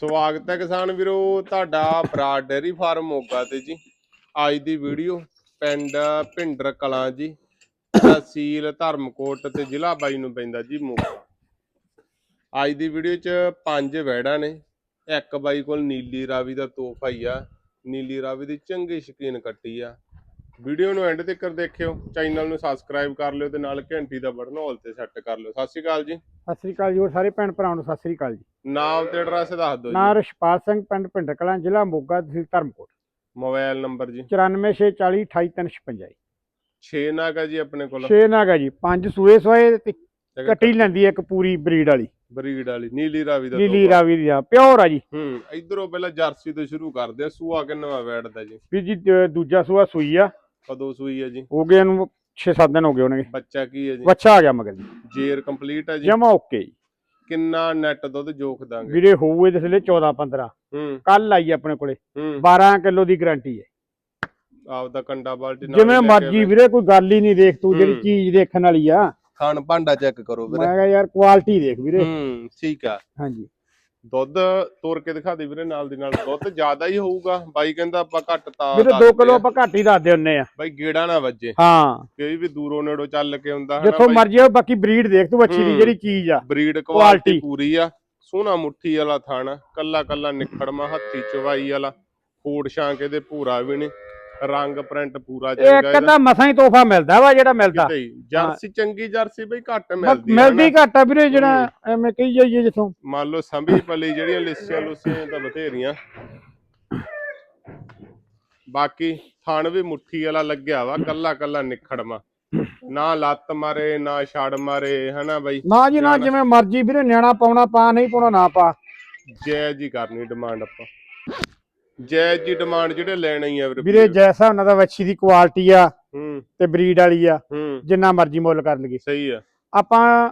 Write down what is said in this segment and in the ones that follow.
ਸਵਾਗਤ ਹੈ ਕਿਸਾਨ ਵੀਰੋ, ਤੁਹਾਡਾ ਬਰਾਡ ਡੇਅਰੀ ਫਾਰਮ ਮੋਗਾ ਤੇ ਜੀ। ਅੱਜ ਦੀ ਵੀਡੀਓ ਪਿੰਡ ਭਿੰਡਰ ਕਲਾਂ ਜੀ, ਤਹਿਸੀਲ ਧਰਮਕੋਟ ਤੇ ਜ਼ਿਲ੍ਹਾ ਬਾਈ ਨੂੰ ਪੈਂਦਾ ਜੀ ਮੋਗਾ। ਅੱਜ ਦੀ ਵੀਡੀਓ 'ਚ ਪੰਜ ਵੈੜਾਂ ਨੇ, ਇੱਕ ਬਾਈ ਕੋਲ ਨੀਲੀ ਰਾਵੀ ਦਾ ਤੋਹਫਾ ਹੀ ਆ। ਨੀਲੀ ਰਾਵੀ ਦੀ ਚੰਗੀ ਸ਼ਕੀਨ ਕੱਟੀ ਆ। ਵੀਡੀਓ ਨੂੰ ਐਂਡ ਤੱਕ ਦੇਖਿਓ ਚੈਨਲ ਨੂੰ ਸਬਸਕ੍ਰਾਈਬ ਕਰ ਲਿਓ ਤੇ ਨਾਲ ਘੰਟੀ ਦਾ ਬਟਨ ਹਾਲ ਤੇ ਸੈੱਟ ਕਰ ਲਿਓ। ਸਤਿ ਸ਼੍ਰੀ ਅਕਾਲ ਜੀ। ਸਤਿ ਸ੍ਰੀ ਅਕਾਲ ਜੀ ਹੋਰ ਸਾਰੇ ਭੈਣ ਭਰਾਵਾਂ ਨੂੰ ਸਤਿ ਸ੍ਰੀ ਅਕਾਲ ਜੀ। ਨਾਮ ਤੇ ਐਡਰੈਸ ਦੱਸ ਦਿਓ ਜੀ। ਰਸ਼ਪਾਲ ਸਿੰਘ ਪਿੰਡ ਭਿੰਡਰ ਕਲਾਂ ਜ਼ਿਲ੍ਹਾ ਮੋਗਾ ਤਹਿਸੀਲ ਧਰਮਕੋਟ। ਮੋਬਾਈਲ ਨੰਬਰ ਜੀ। 9464 28356 6 ਨਾਗ ਜੀ ਆਪਣੇ ਕੋਲ। ਛੇ ਨਾਗਾ ਜੀ ਪੰਜ ਸੂਏ ਸੋਏ ਤੇ ਕੱਟੀ ਲੈਂਦੀ ਇੱਕ ਪੂਰੀ ਬਰੀਡ ਵਾਲੀ। ਬਰੀਡ ਵਾਲੀ ਨੀਲੀ ਰਾਵੀ ਦਾ ਨੀਲੀ। ਰਾਵੀ ਦੀ ਆ ਪਿਓਰ ਆ ਜੀ। ਹੂੰ ਇਧਰੋਂ ਪਹਿਲਾਂ ਜਰਸੀ ਤੋਂ ਸ਼ੁਰੂ ਕਰਦੇ ਆ ਸੂਆ ਕਿੰਨਵਾ ਵੈੜਦਾ ਜੀ। ਵੀ ਜੀ ਦੂਜਾ ਸੂਆ ਸੂਈ ਆ। ਕਦੋਂ ਸੂਈ ਹੈ ਜੀ। ਹੋ ਗਏ ਇਹਨੂੰ 6-7 ਦਿਨ ਹੋ ਗਏ ਉਹਨੇ ਬੱਚਾ ਕੀ ਹੈ ਜੀ? ਬੱਚਾ ਆ ਗਿਆ ਮਗਰ ਜੀ। ਜੇਰ ਕੰਪਲੀਟ ਹੈ ਜੀ। ਜਮਾ ਓਕੇ ਜੀ। ਕਿੰਨਾ ਨੈਟ ਦੁੱਧ ਜੋਖ ਦਾਂਗੇ। ਵੀਰੇ ਹੋਊਏ ਤੇ ਥੱਲੇ 14-15 ਹੂੰ। ਕੱਲ ਆਈ ਆਪਣੇ ਕੋਲੇ। ਹੂੰ। 12 ਕਿਲੋ ਦੀ ਗਾਰੰਟੀ ਹੈ। ਆਪਦਾ ਕੰਡਾ ਬਾਲਟੀ ਨਾਲ ਜਿਵੇਂ ਮਰਜ਼ੀ। ਵੀਰੇ ਕੋਈ ਗੱਲ ਹੀ ਨਹੀਂ ਦੇਖ ਤੂੰ ਜਿਹੜੀ। ਚੀਜ਼ ਦੇਖਣ ਵਾਲੀ ਆ। ਖਾਣ ਭਾਂਡਾ ਚੈੱਕ ਕਰੋ ਮੈਂ ਵੀਰੇ ਕਿਹਾ ਯਾਰ ਕੁਆਲਿਟੀ ਦੇਖ ਵੀਰੇ। ਹੂੰ ਠੀਕ ਆ। ਹਾਂਜੀ। ਦੁੱਧ ਤੋਰ ਕੇ ਦਿਖਾ ਦੇ ਵੀਰੇ ਨਾਲ ਦੀ ਨਾਲ। ਦੁੱਧ ਜ਼ਿਆਦਾ ਹੀ ਹੋਊਗਾ। ਬਾਈ ਕਹਿੰਦਾ ਆਪਾਂ ਘੱਟ ਤਾਂ ਵੀਰੇ 2 ਦੱਸਦੇ ਕਿਲੋ ਆ। ਆਪਾਂ ਘੱਟ ਹੀ ਦੱਸਦੇ ਹੁੰਨੇ ਆ। ਬਾਈ ਗੇੜਾ ਨਾ ਵੱਜੇ। ਹਾਂ। ਕੋਈ ਵੀ ਦੂਰੋਂ ਨੇੜੋਂ ਚੱਲ ਕੇ ਹੁੰਦਾ ਹੈ ਜਿੱਥੋਂ ਮਰਜ਼ੀ ਹੋ ਬਾਕੀ ਬਰੀਡ ਦੇਖ ਤੂੰ ਬੱਚੀ ਦੀ। ਜਿਹੜੀ ਚੀਜ਼ ਆ। ਬਰੀਡ। ਕੁਆਲਿਟੀ ਪੂਰੀ ਆ। ਸੋਹਣਾ ਮੁੱਠੀ ਵਾਲਾ ਥਾਣਾ ਕੱਲਾ ਕੱਲਾ ਨਿਖੜਮਾ ਹੱਥੀ ਚਵਾਈ ਵਾਲਾ। ਫੂਡ ਸ਼ਾਂਕ ਇਹਦੇ ਪੂਰਾ ਵੀ ਨਹੀਂ। ਰੰਗ ਪ੍ਰਿੰਟ ਪੂਰਾ ਇਹ ਚੰਗਾ ਇੱਕ ਇਹਦਾ। ਅੱਧਾ ਮਸਾਂ ਹੀ ਤੋਹਫਾ ਮਿਲਦਾ ਵਾ ਜਿਹੜਾ ਮਿਲਦਾ। ਕਿਤੇ ਹੀ। ਜਰਸੀ ਚੰਗੀ ਜਰਸੀ ਬਈ ਘੱਟ ਮਿਲਦੀ ਆ ਮਿਲਦੀ। ਘੱਟ ਆ ਵੀਰੇ ਜਿਹੜਾ ਐਵੇਂ ਕਹੀ ਜਾਈਏ ਜਿੱਥੋਂ। ਮੰਨ ਲਓ ਸੰਭੀ ਪਲੀ ਜਿਹੜੀਆਂ ਲਿਸੀਆਂ ਲੁਸੀਆਂ ਤਾਂ ਬਥੇਰੀਆਂ। ਬਾਕੀ ਥਣ ਵੀ ਮੁੱਠੀ ਵਾਲਾ ਲੱਗਿਆ ਵਾ ਕੱਲਾ ਕੱਲਾ ਨਿਖੜਮਾ ਨਾ ਲੱਤ ਮਾਰੇ ਨਾ ਛੜ ਮਾਰੇ ਹਨਾ ਬਈ? ਨਾ ਜੀ ਨਾ। ਜਿਵੇਂ ਮਰਜ਼ੀ ਵੀਰੇ ਨਿਆਣਾ ਪਾਉਣਾ ਪਾ ਨਹੀਂ ਪਾਉਣਾ ਨਾ ਪਾ। ਜੈ ਜੀ ਕਰਨੀ ਡਿਮਾਂਡ ਆਪਾਂ। ਜੈ ਜੀ ਡਿਮਾਂਡ ਜਿਹੜੇ ਲੈਣਾ ਹੀ ਆ ਵੀਰੇ ਜੈਸਾ ਉਹਨਾਂ ਦਾ ਵੱਛੀ ਦੀ ਕੁਆਲਿਟੀ ਆ ਹੂੰ। ਤੇ ਬਰੀਡ ਵਾਲੀ ਆ। ਹੂੰ। ਜਿੰਨਾ ਮਰਜ਼ੀ ਮੁੱਲ ਕਰ ਲਈਏ। ਸਹੀ ਆ। ਆਪਾਂ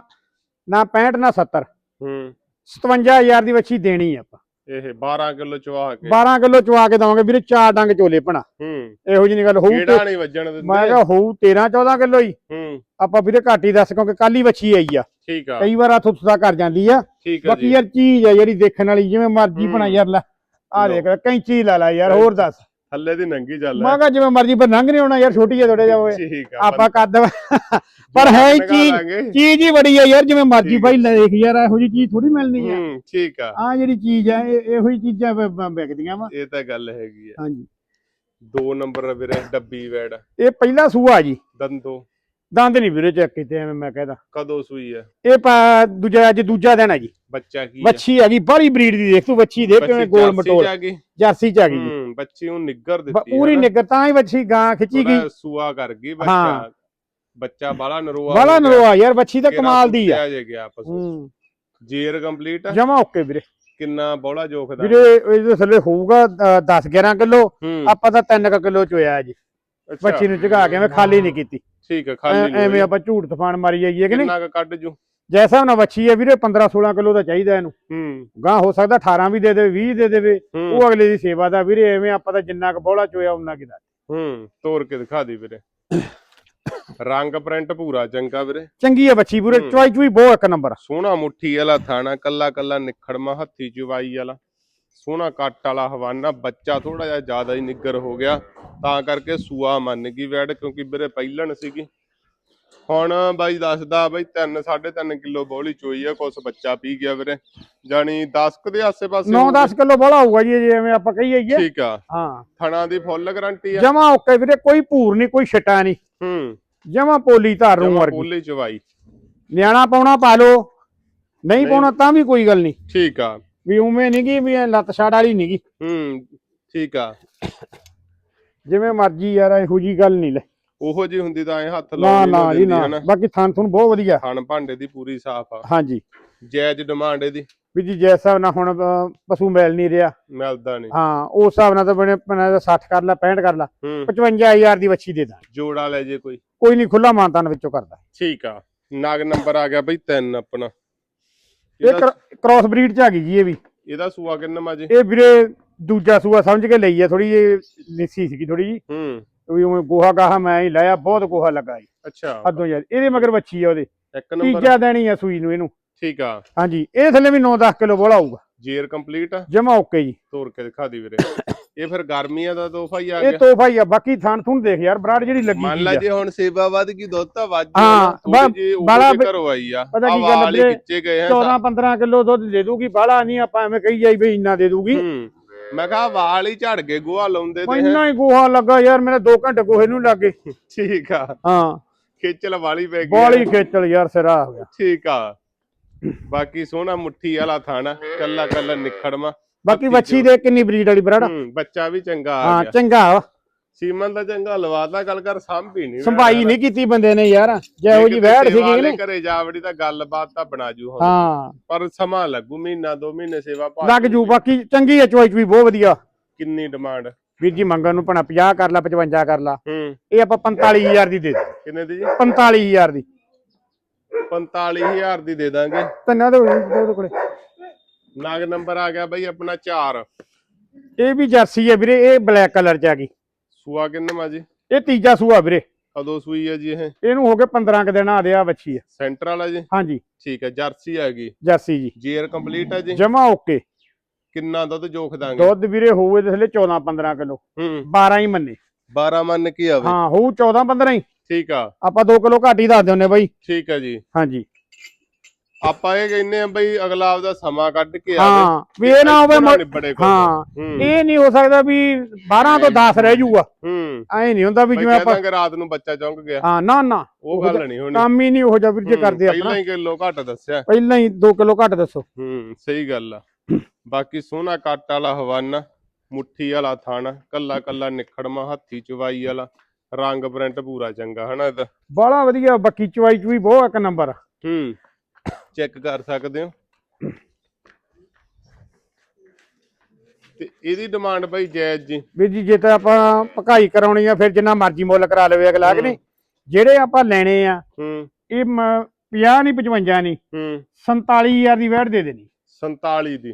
ਨਾ 65 ਨਾ 70 ਹੂੰ। 57000 ਦੀ ਵੱਛੀ ਦੇਣੀ ਆ ਆਪਾਂ। ਇਹ 12 ਕਿਲੋ ਚਵਾ ਕੇ। 12 ਕਿਲੋ ਚਵਾ ਕੇ ਦਵਾਂਗੇ। ਵੀਰੇ ਚਾਰ ਡੰਗ ਚੋਲੇ ਪਣਾ ਹੂੰ। ਇਹੋ ਜਿਹੀ ਨੀ ਗੱਲ ਹੋਊ ਕਿਹੜਾ ਨਹੀਂ ਵੱਜਣ ਦਿੰਦੇ। ਮੈਂ ਕਿਹਾ ਹੋਊ 13 14 ਕਿਲੋ ਹੀ। ਹੂੰ। ਆਪਾਂ ਵੀਰੇ ਘੱਟ ਹੀ ਦੱਸ ਕਿਉਂਕਿ ਕੱਲ ਹੀ ਵੱਛੀ ਆਈ ਆ। ਠੀਕ ਆ। ਕਈ ਵਾਰ ਹੱਥ ਉੱਥਾ ਕਰ ਜਾਂਦੀ ਆ। ਆ ਬਾਕੀ ਯਾਰ ਚੀਜ਼ ਆ ਜਿਹੜੀ ਦੇਖਣ ਵਾਲੀ ਜਿਵੇਂ ਮਰਜ਼ੀ। ਬਣਾ ਯਾਰ ਲੈ। ਆ। ਦੇਖ ਕੈਂਚੀ ਲਾ ਲਾ ਯਾਰ ਹੋਰ ਦੱਸ। ਥੱਲੇ ਦੀ ਨੰਗੀ ਚੱਲ ਮੈਂ ਕਿਹਾ ਜਿਵੇਂ ਮਰਜ਼ੀ ਪਰ ਲੰਘ ਨਹੀਂ ਹੋਣਾ ਯਾਰ ਛੋਟੀ ਆ ਥੋੜੇ ਜਿਹਾ ਹੋਏ ਠੀਕ ਆ ਆਪਾਂ ਕੱਦ ਪਰ ਹੈ ਹੀ ਚੀਜ਼ ਚੀਜ਼ ਹੀ ਬੜੀ ਆ ਯਾਰ ਜਿਵੇਂ ਮਰਜ਼ੀ ਲੈ ਦੇਖ ਯਾਰ ਇਹੋ ਜਿਹੀ ਚੀਜ਼ ਥੋੜੀ ਮਿਲਣੀ ਹੂੰ ਠੀਕ ਆ। ਆ ਜਿਹੜੀ ਚੀਜ਼ ਆ ਇਹ ਹੀ ਚੀਜ਼ਾਂ ਵਿਕਦੀਆਂ ਵਾ। ਇਹ ਤਾਂ ਗੱਲ ਹੈਗੀ ਆ। ਹਾਂਜੀ। ਦੋ ਨੰਬਰ ਵੀਰੇ ਡੱਬੀ ਵੈੜ ਇਹ ਪਹਿਲਾ ਸੂਆ ਜੀ। ਦੰਦੋ। ਦੰਦ ਨਹੀਂ ਵੀਰੇ ਚੈੱਕ ਕੀਤੇ ਐਵੇਂ ਮੈਂ ਕਹਿੰਦਾ। ਕਦੋਂ ਸੂਈ ਆ ਇਹ ਪਾ- ਦੂਜਾ ਅੱਜ ਦੂਜਾ ਦਿਨ ਹੈ ਜੀ। ਬੱਚਾ ਕੀ ਆ ਵੱਛੀ ਹੈਗੀ ਬਾਹਲੀ ਬਰੀਡ ਦੀ ਦੇਖ ਤੂੰ ਵੱਛੀ ਦੇ ਕਿਵੇਂ ਗੋਲ ਮਟੋਲ। ਜਰਸੀ ਚ ਆ ਗਈ ਜੀ। ਹੂੰ ਬੱਚੀ ਨੂੰ ਨਿੱਗਰ ਬ- ਦਿੱਤੀ ਪੂਰੀ। ਨਿੱਗਰ ਤਾਂ ਹੀ ਵੱਛੀ ਗਾਂ ਖਿੱਚੀ ਗਈ। ਸੂਆ ਕਰ ਗਈ ਹਾਂ। ਬੱਚਾ ਬੱਚਾ ਬਾਲਾ ਨਰੋਆ ਬਾਲਾ ਹੋ ਗਿਆ। ਨਰੋਆ ਯਾਰ ਵੱਛੀ ਤਾਂ ਕੇਰਾ ਕਮਾਲ ਦੀ ਆ। ਟੁੱਟਿਆ ਜੇ ਗਿਆ ਆਪਸ ਵਿੱਚ। ਹੂੰ। ਜੇਰ ਕੰਪਲੀਟ ਆ? ਜਮਾ ਓਕੇ ਵੀਰੇ। ਕਿੰਨਾ ਬੋਲਾ ਜੋਖਦਾ ਵੀਰੇ ਇਹਦੇ ਥੱਲੇ ਹੋਊਗਾ 10 11 ਕਿਲੋ। ਹੂੰ। ਆਪਾਂ ਤਾਂ 3 ਕਿਲੋ ਚੋਇਆ ਜੀ। ਅੱਛਾ, ਨੂੰ ਝਗਾ ਕੇ ਐਵੇਂ ਖਾਲੀ ਨਹੀਂ ਕੀਤੀ। ਠੀਕ ਆ ਖਾਲੀ ਨਹੀਂ ਐਵੇਂ ਆਪਾਂ ਝੂਠ ਤੂਫਾਨ ਮਾਰੀ ਜਾਈਏ ਕਿ ਨਹੀਂ? ਕਿੰਨਾ ਕੁ ਕੱਢ ਜੂ? ਜੈਸਾ ਉਹਨਾਂ ਵੱਛੀ ਹੈ ਵੀਰੇ 15 16 ਕਿਲੋ ਦਾ ਚਾਹੀਦਾ ਇਹਨੂੰ। ਹੂੰ। ਗਾਂ ਹੋ ਸਕਦਾ 18 ਵੀ ਦੇ ਦੇਵੇ 20 ਦੇ ਦੇਵੇ ਹੂੰ। ਉਹ ਅਗਲੇ ਦੀ ਸੇਵਾ ਦਾ ਵੀਰੇ ਐਵੇਂ ਆਪਾਂ ਤਾਂ ਜਿੰਨਾ ਕੁ ਬੋਲਾ ਚੋਇਆ ਉਹਨਾਂ ਕੀ ਦਾ। ਹੂੰ ਤੋੜ ਕੇ ਦਿਖਾ ਦੀ ਵੀਰੇ। ਰੰਗ ਪ੍ਰਿੰਟ ਪੂਰਾ ਚੰਗਾ ਵੀਰੇ। ਚੰਗੀ ਹੈ ਪੂਰੇ ਹੂੰ। ਚੁਆਈ ਚੁਈ ਬਹੁਤ ਇੱਕ ਨੰਬਰ। ਸੋਹਣਾ ਮੁੱਠੀ ਵਾਲਾ ਥਾਣਾ ਕੱਲਾ ਕੱਲਾ ਨਿਖੜਮਾ ਹੱਥੀ ਚੁਵਾਈ ਵਾਲਾ। ਸੋਹਣਾ ਕੱਟ ਵਾਲਾ ਹਵਾਨਾ ਬੱਚਾ ਥੋੜਾ ਜਿਹਾ ਜ਼ਿਆਦਾ ਹੀ ਨਿੱਗਰ ਹੋ ਗਿਆ ਤਾਂ ਕਰਕੇ ਸੂਆ ਮੰਨ ਗਈ ਵੈੜ ਕਿਉਂਕਿ ਵੀਰੇ ਪਹਿਲਣ ਸੀਗੀ। ਹੁਣ ਬਾਈ ਦੱਸਦਾ ਬਾਈ 3 3.5 ਕਿਲੋ ਬੋਲੀ ਚੋਈ ਆ ਕੁਛ ਬੱਚਾ ਪੀ ਗਿਆ ਵੀਰੇ। ਜਾਨੀ 10 ਕੁ ਦੇ ਆਸੇ-ਪਾਸੇ 9-10 ਕਿਲੋ ਬੋਲਾ ਹੋਊਗਾ ਜੀ ਜਿਵੇਂ ਆਪਾਂ ਕਹੀਏ ਠੀਕ ਆ। ਹਾਂ। ਥਣਾ ਦੀ ਫੁੱਲ ਗਾਰੰਟੀ ਆ। ਜਮਾ ਓਕੇ ਵੀਰੇ ਕੋਈ ਭੂਰ ਨਹੀਂ ਕੋਈ ਛਟਾ ਨਹੀਂ। ਹੂੰ। ਜਮਾ ਪੋਲੀ ਧਾਰ ਵਰਗੀ। ਬੋਲੀ ਚਵਾਈ। ਨਿਆਣਾ ਪਾਉਣਾ ਪਾ ਲੋ ਨਹੀਂ। ਪਾਉਣਾ ਤਾਂ ਵੀ ਕੋਈ ਗੱਲ ਨਹੀਂ। ਠੀਕ ਆ। ਵੀ ਉਵੇਂ ਨਹੀਂ ਗੀ ਵੀ ਇਹ ਲੱਤ ਛਾੜ ਵਾਲੀ ਨਹੀਂ ਗੀ। ਹੂੰ ਠੀਕ ਆ। ਜਿਵੇਂ ਮਰਜ਼ੀ ਯਾਰ ਇਹੋ ਜੀ ਗੱਲ ਨਹੀਂ ਲੈ। ਉਹੋ ਜੀ ਹੁੰਦੀ ਤਾਂ ਐ ਹੱਥ ਨਾ ਲਾਉਣ ਨਾ ਜੀ ਨਾ। ਬਾਕੀ ਥਾਂ ਤੁਹਾਨੂੰ ਬਹੁਤ ਵਧੀਆ। ਖਾਣ ਭਾਂਡੇ ਦੀ ਪੂਰੀ ਸਾਫ਼ ਆ। ਹਾਂਜੀ। ਜਾਇਜ਼ ਡਿਮਾਂਡ ਇਹਦੀ। ਵੀ ਜੀ ਜੈਸਾ ਨਾ ਹੁਣ ਪਸ਼ੂ ਮਿਲ ਨਹੀਂ ਰਿਹਾ। ਮਿਲਦਾ ਨਹੀਂ ਹਾਂ ਉਸ ਹਿਸਾਬ ਨਾਲ ਤਾਂ ਬਣੇ ਬਣਾ 60 ਕਰ ਲਾ 65 ਕਰ ਲਾ। ਹੂੰ। 55000 ਦੀ ਵੱਛੀ ਦੇ ਦਾਂ ਜੋੜਾ ਲੈ ਜੇ ਕੋਈ। ਕੋਈ ਨਹੀਂ ਖੁੱਲਾ ਮਾਨਤਾਨ ਵਿੱਚੋਂ ਕਰਦਾ। ਠੀਕ ਆ। ਨਗ ਨੰਬਰ ਆ ਗਿਆ ਬਈ 3 ਆਪਣਾ। ਇਹ ਕ੍ਰਾਸ ਬਰੀਡ ਚ ਆ ਗਈ ਜੀ ਇਹ ਵੀ। ਇਹਦਾ ਸੂਆ ਕਿੰਨਾ ਮਾਜੇ ਇਹ ਵੀਰੇ ਦੂਜਾ ਸੂਆ ਸਮਝ ਕੇ ਲਈ ਆ ਥੋੜੀ ਜਿਹੀ ਨਿੱਸੀ ਸੀਗੀ ਥੋੜੀ ਜੀ ਹੂੰ। ਵੀ ਉਵੇਂ ਗੋਹਾ ਗਾਹਾ ਮੈਂ ਹੀ ਲਾਇਆ ਬਹੁਤ ਗੋਹਾ ਲੱਗਾ ਜੀ। ਅੱਛਾ। ਹੱਦੋਂ ਯਾਰ ਇਹਦੇ ਮਗਰ ਵੱਛੀ ਆ ਉਹਦੇ। ਇੱਕ ਨੰਬਰ। ਤੀਜਾ ਦੇਣੀ ਆ ਸੂਈ ਨੂੰ ਇਹਨੂੰ। ਠੀਕ ਆ। ਹਾਂਜੀ ਇਹ ਥੱਲੇ ਵੀ 9-10 ਕਿਲੋ ਬੋਲਾ ਆਊਗਾ। ਜੇਰ ਕੰਪਲੀਟ ਆ। ਜਮਾ ਓਕੇ ਜੀ। ਤੋੜ ਕੇ ਦਿਖਾ ਦੀ ਵੀਰੇ। ਇਹ ਫਿਰ ਗਰਮੀਆਂ ਦਾ ਤੋਹਫਾ ਹੀ ਆ ਇਹ ਗਿਆ। ਤੋਹਫਾ ਹੀ ਆ ਬਾਕੀ ਥਾਨ ਥੂਨ ਦੇਖ ਯਾਰ ਬਰਾੜ ਜਿਹੜੀ ਲੱਗੀ ਮੰਨ ਲਾ। ਜੇ ਹੁਣ ਸੇਵਾ ਵੱਧ ਗਈ ਦੁੱਧ ਤਾਂ ਵੱਧ ਹਾਂ, ਜੀ ਬਾਲਾ ਘਰੋਂ ਆਈ ਆ ਪਤਾ ਕੀ ਗੱਲ ਵਾਲ ਹੀ ਵੀਰੇ, ਖਿੱਚੇ ਗਏ ਆ। 14-15 ਕਿਲੋ ਦੁੱਧ ਦੇ ਦੂਗੀ ਬਾਹਲਾ ਨਹੀਂ ਆਪਾਂ ਐਵੇਂ ਕਹੀ ਜਾਈ ਵੀ ਇੰਨਾ ਦੇ ਦੂਗੀ। ਮੈਂ ਕਿਹਾ ਵਾਲ ਹੀ ਝੜ ਗਏ ਗੋਹਾ ਲਾਉਂਦੇ ਤੇ। ਇੰਨਾ ਹੀ ਗੋਹਾ ਲੱਗਾ ਯਾਰ ਮੇਰੇ 2 ਘੰਟੇ ਗੋਹੇ ਨੂੰ ਲੱਗੇ ਠੀਕ ਆ। ਹਾਂ। ਖੇਚਲ ਵਾਲੀ ਪੈ ਗਈ ਬਾਲੀ ਖੇਚਲ ਯਾਰ ਸਿਰਾ ਹੋ ਗਿਆ। ਠੀਕ ਆ। ਬਾਕੀ ਸੋਹਣਾ ਮੁੱਠੀ ਵਾਲਾ ਥਾਣਾ ਕੱਲਾ ਕੱਲਾ ਨਿਖੜਵਾ। ਬਾਕੀ ਵੱਛੀ ਦੇ ਕਿੰਨੀ ਬਰੀਡ ਵਾਲੀ ਬਰਾੜ। ਹੂੰ ਬੱਚਾ ਵੀ ਚੰਗਾ ਆ ਹਾਂ ਗਿਆ। ਚੰਗਾ ਵਾ। ਸੀਮਨ ਦਾ ਚੰਗਾ ਲਵਾਤਾ ਗੱਲ ਕਰ ਸੰਭੀ ਨਹੀਂ ਸੰਭਾਈ ਨਹੀਂ ਕੀਤੀ ਬੰਦੇ ਨੇ ਯਾਰ। ਜਿਹੋ ਜੀ ਵਹਿੜ ਸੀਗੀ ਨੇ ਘਰੇ ਜਾਵੜੀ ਤਾਂ ਗੱਲਬਾਤ ਤਾਂ ਬਣਾ ਜੂ ਹੁਣ। ਹਾਂ। ਪਰ ਸਮਾਂ ਲੱਗੂ ਮਹੀਨਾ ਦੋ ਮਹੀਨੇ ਸੇਵਾ ਪਾ ਲੱਗ ਜੂ ਬਾਕੀ ਚੰਗੀ ਐ ਚੋਇਸ ਵੀ ਬਹੁਤ ਵਧੀਆ। ਕਿੰਨੀ ਡਿਮਾਂਡ ਵੀਰ ਜੀ ਮੰਗਣ ਨੂੰ ਭਣਾ 50 ਕਰ ਲਾ 55 ਕਰ ਲਾ। ਹੂੰ। ਇਹ ਆਪਾਂ 45000 ਦੀ ਦੇ ਦੇ ਕਿੰਨੇ ਦੀ ਜੀ? 45000 ਦੀ। 45000 ਦੀ ਦੇ ਦਾਂਗੇ। ਤੰਨਾ ਦੇ ਉਹਦੇ ਕੋਲੇ। ਨਾਗ ਨੰਬਰ ਆ ਗਿਆ ਬਈ ਆਪਣਾ 4 ਇਹ ਵੀ ਜਰਸੀ ਹੈ ਵੀਰੇ ਇਹ ਬਲੈਕ ਕਲਰ ਚ ਆ ਗਈ। ਸੂਆ ਕਿੰਨੇ ਮਾ ਜੀ? ਇਹ ਤੀਜਾ ਸੂਆ ਵੀਰੇ। ਕਦੋਂ ਸੂਈ ਹੈ ਜੀ ਇਹ? ਇਹਨੂੰ ਹੋ ਗਏ 15 ਕ ਦਿਨ ਆ ਵੱਛੀ ਆ। ਸੈਂਟਰ ਵਾਲਾ ਜੀ? ਹਾਂਜੀ। ਠੀਕ ਹੈ ਜਰਸੀ ਆ ਗਈ। ਜਰਸੀ ਜੀ। ਜੇਰ ਕੰਪਲੀਟ ਹੈ ਜੀ? ਜਮਾ ਓਕੇ। ਕਿੰਨਾ ਦੁੱਧ ਜੋਖ ਦਾਂਗੇ? ਦੁੱਧ ਵੀਰੇ ਹੋਵੇ ਤੇ ਥਲੇ 14 15 ਕਿਲੋ। ਹੂੰ। 12 ਹੀ ਮੰਨੇ। 12 ਮੰਨ ਕੀ ਆਵੇ। ਹਾਂ ਹੋਊ 14 15 ਹੀ। ਠੀਕ ਆ। ਆਪਾਂ 2 ਕਿਲੋ ਘੱਟ ਹੀ ਦੱਸ ਦਿੰਨੇ ਬਾਈ। ਠੀਕ ਹੈ ਜੀ। ਹਾਂਜੀ। ਆਪਾਂ ਇਹ ਕਹਿੰਨੇ ਆ ਬਈ ਅਗਲਾ ਆਪਦਾ ਸਮਾਂ ਕੱਢ ਕੇ ਆਵੇ। ਹਾਂ ਵੀ ਇਹ ਨਾ ਹੋਵੇ ਹਾਂ ਹੂੰ। ਇਹ ਨਹੀਂ ਹੋ ਸਕਦਾ ਵੀ 12 ਤੋਂ 10 ਰਹਿ ਜਾਊਗਾ। ਹੂੰ। ਐ ਨਹੀਂ ਹੁੰਦਾ ਵੀ ਜਿਵੇਂ ਆਪਾਂ ਦਾਂਗੇ ਰਾਤ ਨੂੰ ਬੱਚਾ ਚੌਂਕ ਗਿਆ। ਹਾਂ ਨਾ ਨਾ। ਉਹ ਗੱਲ ਨਹੀਂ ਹੋਣੀ। ਕੰਮ ਹੀ ਨਹੀਂ ਉਹ ਜਿਹਾ ਵੀਰ ਜੇ ਹੂੰ, ਕਰਦੇ ਪਹਿਲਾਂ ਆਪਣਾ। ਹੀ ਕਿਲੋ ਘੱਟ ਦੱਸਿਆ। ਪਹਿਲਾਂ ਹੀ 2 ਕਿਲੋ ਘੱਟ ਦੱਸੋ। ਹੂੰ ਸਹੀ ਗੱਲ ਆ। ਬਾਕੀ ਸੋਹਣਾ ਕੱਟ ਵਾਲਾ ਹਵਾਨਾ ਮੁੱਠੀ ਵਾਲਾ ਥਣ ਕੱਲਾ ਕੱਲਾ ਨਿਖੜਮਾ ਹੱਥੀ ਚਵਾਈ ਵਾਲਾ। ਰੰਗ ਪ੍ਰਿੰਟ ਪੂਰਾ ਚੰਗਾ ਹਨਾ ਇਹਦਾ ਬਾਲਾ ਵਧੀਆ ਬਾਕੀ ਚਵਾਈ ਚੂਈ ਬਹੁਤ ਇੱਕ ਨੰਬਰ ਹੂੰ ਚੈੱਕ ਕਰ ਸਕਦੇ ਹੋ? ਤੇ ਇਹਦੀ ਡਿਮਾਂਡ ਬਈ ਜਾਇਜ਼ ਜੀ। ਵੀਰ ਜੀ ਜੇ ਤਾਂ ਆਪਾਂ ਪਕਾਈ ਕਰਾਉਣੀ ਆ ਫਿਰ ਜਿੰਨਾ ਮਰਜ਼ੀ ਮੁੱਲ ਕਰਾ ਲਵੇ ਅਗਲਾ ਕਿ ਨਹੀਂ? ਜਿਹੜੇ ਆਪਾਂ ਲੈਣੇ ਆ ਹੂੰ। ਇਹ 50 ਨਹੀਂ 55 ਨਹੀਂ ਹੂੰ। 47000 ਦੀ ਵੈਟ ਦੇ ਦੇਣੀ। 47 ਦੀ।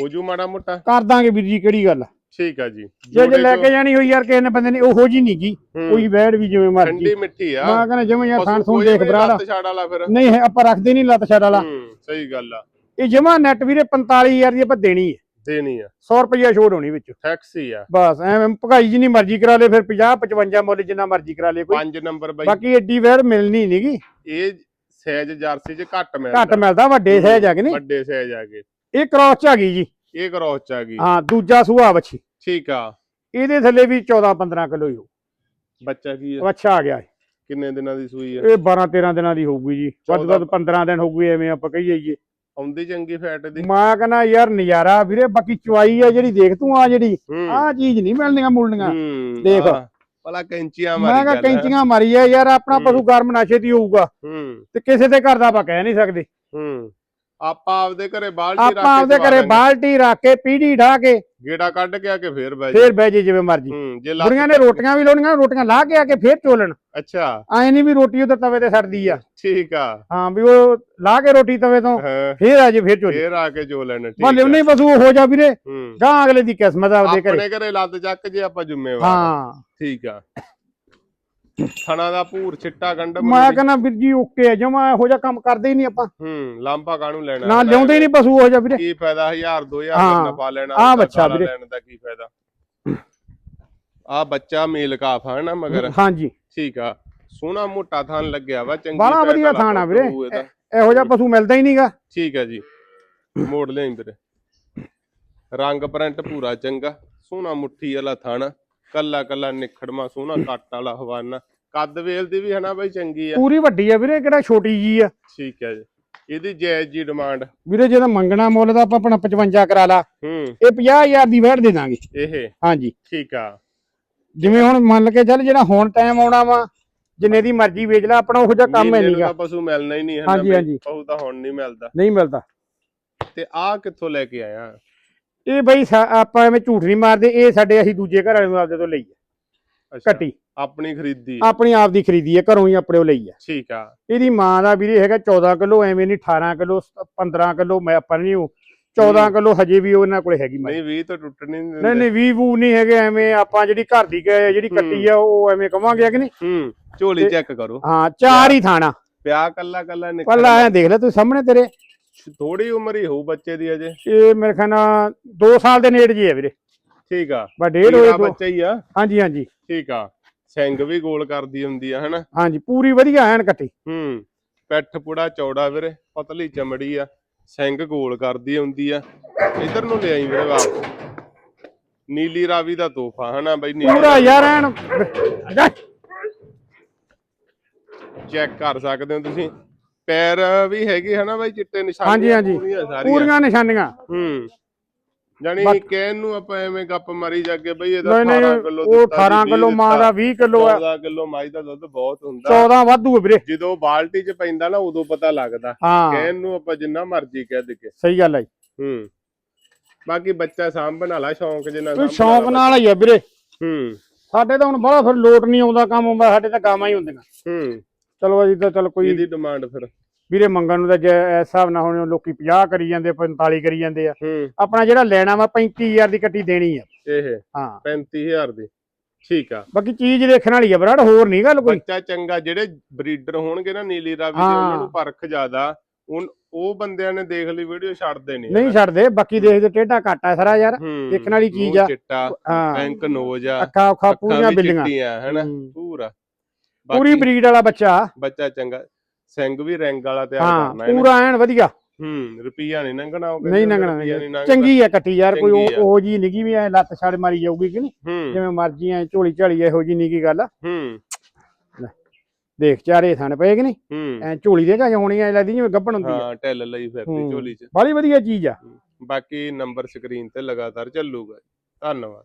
ਹੋ ਜੂ ਮਾੜਾ ਮੋਟਾ। ਕਰ ਦਾਂਗੇ ਵੀਰ ਜੀ ਕਿਹੜੀ ਗੱਲ ਆ। ਠੀਕ ਆ ਜੀ। ਜੇ ਜੇ ਲੈ ਕੇ ਜਾਣੀ ਹੋਈ ਯਾਰ ਕਿਸੇ ਨੇ ਬੰਦੇ ਨੇ ਉਹੋ ਜੀ ਨਹੀਂ ਗੀ। ਹੂੰ, ਕੋਈ ਵੈਟ ਵੀ ਜਿਵੇਂ ਮਰਜ਼ੀ। ਠੰਡੀ ਮਿੱਠੀ ਆ। ਮੈਂ ਕਹਿੰਦਾ ਜਿਵੇਂ ਯਾਰ ਥਾਣ ਦੇਖ ਬਰਾੜਾ। ਛਾੜ ਨਹੀਂ ਆਪਾਂ ਰੱਖਦੇ ਨਹੀਂ ਲੱਤ ਛੱਡ ਵਾਲਾ। ਸਹੀ ਗੱਲ ਆ। ਇਹ ਜਮਾ ਨੈਟ ਵੀਰੇ 45000 ਦੀ ਆਪਾਂ ਦੇਣੀ ਹੈ। ਦੇਣੀ ਆ। 100 ਰੁਪਈਆ ਛੋੜ ਹੋਣੀ ਵਿੱਚ। ਟੈਕਸੀ ਆ। ਬਸ ਐਵੇਂ ਭਗਾਈ ਜਿੰਨੀ ਮਰਜ਼ੀ ਕਰਾ ਲੇ ਫਿਰ 50 55 ਮੁੱਲ ਜਿੰਨਾ ਮਰਜ਼ੀ ਕਰਾ ਲੇ ਕੋਈ। ਪੰਜ ਨੰਬਰ ਬਈ। ਬਾਕੀ ਏਡੀ ਵੈਟ ਮਿਲਣੀ ਨਹੀਂਗੀ ਇਹ ਸਾਈਜ਼ ਜਰਸੀ ਚ ਘੱਟ ਮਿਲਦਾ। ਘੱਟ ਮਿਲਦਾ ਵੱਡੇ ਸਹਿਜ ਆ ਕਿ ਨਹੀਂ? ਵੱਡੇ ਸਾਈਜ਼ ਆ ਗਏ ਇਹ ਕ੍ਰਾਸ ਚ ਆ ਗਈ ਜੀ। ਇਹ ਕਰੋਸ ਚ ਆ ਗਈ। ਹਾਂ ਦੂਜਾ ਸੂਆ ਵੱਛੀ। ਠੀਕ ਆ। ਇਹਦੇ ਥੱਲੇ ਵੀ 14 15 ਕਿਲੋ ਹੀ ਹੋ ਬੱਚਾ ਕੀ ਆ? ਅੱਛਾ ਆ ਗਿਆ। ਕਿੰਨੇ ਦਿਨਾਂ ਦੀ ਸੂਈ ਆ? ਇਹ 12 13 ਦਿਨਾਂ ਦੀ ਹੋਊਗੀ ਜੀ। ਵੱਧ ਤੋਂ ਵੱਧ 14 15 ਦਿਨ ਹੋਊਗੀ ਐਵੇਂ ਆਪਾਂ ਕਹੀ ਜਾਈਏ। ਆਉਂਦੀ ਚੰਗੀ ਫੈਟ ਦੀ ਮੈਂ ਕਹਿੰਦਾ ਯਾਰ ਨਜ਼ਾਰਾ ਵੀਰੇ ਬਾਕੀ ਚੁਆਈ ਆ ਜਿਹੜੀ ਦੇਖ ਤੂੰ ਆ ਜਿਹੜੀ। ਹੂੰ। ਆਹ ਚੀਜ਼ ਨਹੀਂ ਮਿਲਣੀਆਂ ਮੁਲਣੀਆਂ। ਹੂੰ, ਦੇਖ। ਆਹ, ਭਲਾ ਕੈਂਚੀਆਂ ਮੈਂ ਮਾਰੀ ਕਿਹਾ ਗੱਲ ਹੈ। ਕੈਂਚੀਆਂ ਮਾਰੀ ਆ ਯਾਰ ਆਪਣਾ। ਪਸ਼ੂ ਗਰਮ ਨਸ਼ੇ ਦੀ ਹੋਊਗਾ। ਹੂੰ। ਤੇ ਕਿਸੇ ਦੇ ਘਰ ਦਾ ਆਪਾਂ ਕਹਿ ਨਹੀਂ ਸਕਦੇ। ਹੂੰ। ਆਪਾਂ ਆਪਦੇ ਘਰੇ ਬਾਲਟੀ ਰੱਖ ਆਪਾਂ ਆਪਦੇ ਸਵਾ ਘਰੇ ਲੈਂਦੇ। ਬਾਲਟੀ ਰੱਖ ਕੇ ਪੀੜੀ ਢਾ ਕੇ ਗੇੜਾ ਕੱਢ ਕੇ ਆ ਕੇ ਫੇਰ ਬਹਿ ਜਾ ਫੇਰ ਬਹਿ ਜੇ ਜਿਵੇਂ ਮਰਜ਼ੀ। ਬੁੜੀਆਂ ਨੇ ਰੋਟੀਆਂ ਵੀ ਲਾਉਣੀਆਂ ਰੋਟੀਆਂ ਲਾ ਕੇ ਆ ਕੇ ਫੇਰ ਚੋਲਣ। ਅੱਛਾ। ਐ ਨਹੀਂ ਵੀ ਰੋਟੀ ਉਧਰ ਤਵੇ ਤੇ ਸੜਦੀ ਆ। ਠੀਕ ਆ। ਹਾਂ ਵੀ ਉਹ ਲਾ ਕੇ ਰੋਟੀ ਤਵੇ ਤੋਂ ਫੇਰ ਆ ਜੇ ਫੇਰ ਚੋਲੇ ਫੇਰ ਆ ਕੇ ਜੋ ਲੈਣਾ ਠੀਕ ਆ। ਉਹਨੇ ਪਸ਼ੂ ਹੋ ਜਾ ਵੀਰੇ। ਗਾਂ ਅਗਲੇ ਦੀ ਕਿਸਮਤ ਆ ਉਹਦੇ ਘਰੇ। ਆਪਣੇ ਘਰੇ ਲੱਤ ਚੱਕ ਜੇ ਆਪਾਂ ਜ਼ਿੰਮੇਵਾਰ। ਹਾਂ। ਠੀਕ ਆ। ਥਣਾ ਦਾ ਭੂਰ ਚਿੱਟਾ ਗੰਡਮ ਮੈਂ ਕਹਿੰਦਾ ਵੀਰ ਜੀ ਓਕੇ ਆ ਜਮਾ ਇਹੋ ਜਿਹਾ ਕੰਮ ਕਰਦੇ ਹੀ ਨਹੀਂ ਆਪਾਂ। ਹੂੰ ਲਾਂਪਾ ਕਾਹਨੂੰ ਲੈਣਾ? ਨਾ ਲਿਆਉਂਦੇ ਹੀ ਨਹੀਂ ਪਸ਼ੂ ਹੋ ਜਾ ਵੀਰੇ। ਕੀ ਫਾਇਦਾ 1000 2000 ਹਾਂ, ਦਾ ਪਾ ਲੈਣਾ ਉਹਦਾ ਬੱਚਾ ਵੀਰੇ। ਲੈਣ ਦਾ ਕੀ ਫਾਇਦਾ? ਆ ਬੱਚਾ ਮੇਲ ਕਾਫ ਹੈ ਨਾ ਮਗਰ। ਹਾਂਜੀ। ਠੀਕ ਆ। ਸੋਹਣਾ ਮੋਟਾ ਥਾਨ ਲੱਗਿਆ ਵਾ ਚੰਗੀ ਫੈਟ ਵਧੀਆ ਆ ਵੀਰੇ। ਇਹੋ ਜਿਹਾ ਪਸ਼ੂ ਮਿਲਦਾ ਹੀ ਨਹੀਂਗਾ। ਠੀਕ ਹੈ ਜੀ। ਮੋੜ ਲਿਆਈ ਵੀਰੇ। ਰੰਗ ਪ੍ਰਿੰਟ ਪੂਰਾ ਚੰਗਾ। ਸੋਹਣਾ ਮੁੱਠੀ ਵਾਲਾ ਥਾਣਾ ਕੱਲਾ ਕੱਲਾ ਨਿਖੜਮਾ ਸੋਹਣਾ ਕੱਟ ਵਾਲਾ ਹਵਾਨਾ। ਕੱਦ ਵੇਲ ਦੀ ਵੀ ਹਨਾ ਬਾਈ ਚੰਗੀ ਆ। ਪੂਰੀ ਵੱਡੀ ਆ ਵੀਰੇ ਕਿਹੜਾ ਛੋਟੀ ਜੀ ਆ। ਠੀਕ ਹੈ ਜੀ। ਇਹਦੀ ਜਾਇਜ਼ ਜੀ ਡਿਮਾਂਡ। ਵੀਰੇ ਜਿਹਦਾ ਮੰਗਣਾ ਮੁੱਲ ਦਾ ਆਪਾਂ ਆਪਣਾ 55 ਕਰਾ ਲਾ। ਹੂੰ। ਇਹ 50000 ਦੀ ਵੈਟ ਦੇ ਦਾਂਗੇ। ਇਹ? ਹਾਂਜੀ। ਠੀਕ ਆ। ਜਿਵੇਂ ਹੁਣ ਮੰਨ ਕੇ ਚੱਲ ਜਿਹੜਾ ਹੁਣ ਟਾਈਮ ਆਉਣਾ ਵਾ ਜਿੰਨੇ ਦੀ ਮਰਜ਼ੀ ਵੇਚ ਲੈ ਆਪਣਾ ਉਹੋ ਜਿਹਾ ਕੰਮ ਹੈ ਨਹੀਂਗਾ ਤਾਂ ਪਸ਼ੂ ਮਿਲਣਾ ਹੀ ਨਹੀਂ ਹੈ ਹਾਂਜੀ, ਹਾਂਜੀ। ਪਸ਼ੂ ਤਾਂ ਹੁਣ ਨਹੀਂ ਮਿਲਦਾ। ਨਹੀਂ ਮਿਲਦਾ। ਤੇ ਆਹ ਕਿੱਥੋਂ ਲੈ ਕੇ ਆਇਆ? ਇਹ ਬਈ ਆਪਾਂ ਐਵੇਂ ਝੂਠ ਨਹੀਂ ਮਾਰਦੇ ਇਹ ਸਾਡੇ ਅਸੀਂ ਦੂਜੇ ਘਰ ਵਾਲੇ ਨੂੰ ਆਪਦੇ ਤੋਂ ਲਈ ਆ। ਕੱਟੀ ਆਪਣੀ ਖਰੀਦੀ। ਆਪਣੀ ਆਪ ਦੀ ਖਰੀਦੀ ਹੈ ਘਰੋਂ ਹੀ ਆਪਣੇ ਉਹ ਲਈ ਆ। ਠੀਕ ਆ। ਇਹਦੀ ਮਾਂ ਦਾ ਵੀਰੇ ਹੈਗਾ 14 ਕਿਲੋ ਐਵੇਂ ਨਹੀਂ 18 ਕਿਲੋ 15 ਕਿਲੋ ਮੈਂ ਆਪਾਂ ਨਹੀਂ ਉਹ 14 ਕਿਲੋ ਹਜੇ ਵੀ ਉਹਨਾਂ ਕੋਲੇ ਹੈਗੀ ਮੈਂ। ਨਹੀਂ 20 ਤੋਂ ਟੁੱਟਣੀ ਨਹੀਂ ਨਹੀਂ ਨਹੀਂ ਵੀ ਵੂ ਨਹੀਂ ਹੈਗੇ ਐਵੇਂ ਆਪਾਂ ਜਿਹੜੀ ਘਰ ਦੀ ਜਿਹੜੀ ਕੱਟੀ ਆ ਉਹ ਐਵੇਂ ਕਵਾਂਗੇ ਕਿ ਨਹੀਂ? ਹੂੰ ਝੋਲੀ ਚੈੱਕ ਕਰੋ। ਹਾਂ ਚਾਰ ਹੀ ਥਾਣਾ। ਪਿਆ ਕੱਲਾ ਕੱਲਾ ਨਿਕਲ ਪੱਲਾ ਐ ਦੇਖ ਲੈ ਤੂੰ ਸਾਹਮਣੇ ਤੇਰੇ। ਥੋੜੀ ਉਮਰ ਹੀ ਹੋਊ ਬੱਚੇ ਦੀ ਅਜੇ। ਇਹ ਮੇਰੇ ਖਿਆਲ ਨਾਲ 2 ਸਾਲ ਦੇ ਨੇੜੇ ਜੀ ਹੈ ਵੀਰੇ। ਠੀਕ ਆ। ਬਾ ਡੇਢ ਹੋਏ ਦੋ- ਬੱਚਾ ਹੀ ਆ। ਹਾਂਜੀ ਹਾਂਜੀ। ਠੀਕ ਆ। ਸਿੰਘ ਵੀ ਗੋਲ ਕਰਦੀ ਹੁੰਦੀ ਆ ਹਨਾ? ਹਾਂਜੀ ਪੂਰੀ ਵਧੀਆ ਐਨ ਕੱਟੀ। ਹੂੰ ਪਿੱਠ ਪੁੜਾ ਚੌੜਾ ਵੀਰੇ ਪਤਲੀ ਚਮੜੀ ਆ। ਸਿੰਘ ਗੋਲ ਕਰਦੀ ਹੁੰਦੀ ਆ। ਇਧਰ ਨੂੰ ਲਿਆਈ ਵੀਰੇ ਵਾਪਸ ਨੀਲੀ ਰਾਵੀ ਦਾ ਤੋਹਫਾ ਹਨਾ ਬਈ ਨੀਲੀ ਪੂਰਾ ਯਾਰ ਐਨ। ਚੈੱਕ ਕਰ ਸਕਦੇ ਹੋ ਤੁਸੀਂ। ਪੈਰ ਵੀ ਹੈਗੇ ਹਨਾ ਬਾਈ ਚਿੱਟੇ ਨਿਸ਼ਾਨ ਹਾਂਜੀ, ਹਾਂਜੀ। ਪੂਰੀਆਂ ਨਿਸ਼ਾਨੀਆਂ। ਹੂੰ। ਜਾਨੀ ਕਹਿਣ ਨੂੰ ਆਪਾਂ ਐਵੇਂ ਗੱਪ ਮਾਰੀ ਜਾਗੇ ਬਈ ਇਹਦਾ ਨਹੀਂ 18 ਨਹੀਂ ਕਿਲੋ ਉਹ 18 ਕਿਲੋ ਮਾਂ ਦਾ 20 ਕਿਲੋ ਆ। 14 ਕਿਲੋ ਮਾਈ ਦਾ ਦੁੱਧ ਬਹੁਤ ਹੁੰਦਾ। 14 ਵਾਧੂ ਹੈ ਵੀਰੇ। ਜਦੋਂ ਬਾਲਟੀ 'ਚ ਪੈਂਦਾ ਨਾ ਉਦੋਂ ਪਤਾ ਲੱਗਦਾ। ਕਹਿਣ ਨੂੰ ਆਪਾਂ ਜਿੰਨਾ ਮਰਜ਼ੀ ਕਹਿ ਦੇਗੇ ਸਹੀ ਗੱਲ ਹੈ ਹੂੰ। ਬਾਕੀ ਬੱਚਾ ਸਾਂਭਣ ਵਾਲਾ ਸ਼ੌਂਕ ਜਿੰਨਾ ਕੋਈ ਸ਼ੌਂਕ ਨਾਲ ਹੀ ਆ ਵੀਰੇ। ਹੂੰ। ਸਾਡੇ ਤਾਂ ਹੁਣ ਬੜਾ ਫਿਰ ਲੋਟ ਨਹੀਂ ਆਉਂਦਾ ਕੰਮ ਆਉਂਦਾ ਸਾਡੇ ਤਾਂ ਗਾਵਾਂ ਹੀ ਹੁੰਦੀਆਂ। ਹੂੰ। ਚਲੋ ਅਸੀਂ ਤਾਂ ਚਲ ਕੋਈ ਇਹਦੀ ਡਿਮਾਂਡ ਫਿਰ। ਵੀਰੇ ਮੰਗਣ ਨੂੰ ਤਾਂ ਜੇ ਇਸ ਹਿਸਾਬ ਨਾਲ ਹੁਣ ਲੋਕੀ 50 ਕਰੀ ਜਾਂਦੇ 45 ਕਰੀ ਜਾਂਦੇ ਆ। ਆਪਣਾ ਜਿਹੜਾ ਲੈਣਾ ਵਾ 35000 ਦੀ ਕੱਟੀ ਦੇਣੀ ਆ। ਇਹ ਹਾਂ। 35000 ਦੀ। ਠੀਕ ਆ। ਬਾਕੀ ਚੀਜ਼ ਦੇਖਣ ਵਾਲੀ ਆ ਬਰਾੜ ਹੋਰ ਨਹੀਂ ਗੱਲ ਕੋਈ। ਬੱਚਾ ਚੰਗਾ ਜਿਹੜੇ ਬਰੀਡਰ ਹੋਣਗੇ ਨਾ ਨੀਲੀ ਰਾਵੀ ਦੇ। ਉਹਨਾਂ ਨੂੰ ਪਰਖ ਜ਼ਿਆਦਾ। ਉਹ ਬੰਦਿਆਂ ਨੇ ਦੇਖ ਲਈ ਵੀਡੀਓ ਛੱਡਦੇ ਨਹੀਂ ਨਹੀਂ ਛੱਡਦੇ ਬਾਕੀ ਦੇਖਦੇ ਟੇਢਾ ਘੱਟ ਆ ਸਾਰਾ ਯਾਰ। ਦੇਖਣ ਵਾਲੀ ਚੀਜ਼ ਆ। ਚਿੱਟਾ ਬੈਂਕ ਨੋਜ ਆ। ਅੱਖਾਂ ਅੱਖਾਂ ਪੂਰੀਆਂ ਬਿੱਲੀਆਂ। ਹੈਨਾ। ਪੂਰਾ ਪੂਰੀ ਬਰੀਡ ਵਾਲਾ ਬੱਚਾ। ਬੱਚਾ ਚੰਗਾ। ਸਿੰਘ ਵੀ ਰੈਂਕ ਵਾਲਾ ਤਿਆਰ ਕਰਨਾ ਪੂਰਾ ਐਨ ਵਧੀਆ। ਹੂੰ ਰੁਪਈਆ ਨਹੀਂ ਲੰਘਣਾ ਉਹ ਨਹੀਂ ਲੰਘਣਾ, ਚੰਗੀ ਆ ਕੱਟੀ ਯਾਰ ਕੋਈ। ਉਹ ਜੀ ਨਿੱਗੀ ਵੀ ਐ ਲੱਤ ਛੜ ਮਾਰੀ ਜਾਊਗੀ ਕਿ ਨਹੀਂ? ਜਿਵੇਂ ਮਰਜ਼ੀ ਐ ਝੋਲੀ ਝਾਲੀ ਇਹੋ ਜੀ ਨਿੱਗੀ ਗੱਲ। ਹੂੰ। ਦੇਖ ਚਾਰੇ ਥਣ ਪਏ ਕਿ ਨਹੀਂ? ਐ ਝੋਲੀ ਦੇ ਜਾਂ ਹੋਣੀ ਐ ਲੱਗਦੀ ਜਿਵੇਂ ਗੱਭਣ ਹੁੰਦੀ ਆ। ਹਾਂ ਢਿੱਲ ਲਈ ਫਿਰਦੀ। ਝੋਲੀ 'ਚ। ਬੜੀ ਵਧੀਆ ਚੀਜ਼ ਆ। ਬਾਕੀ ਨੰਬਰ ਸਕਰੀਨ ਤੇ ਲਗਾਤਾਰ ਚੱਲੂਗਾ ਧੰਨਵਾਦ।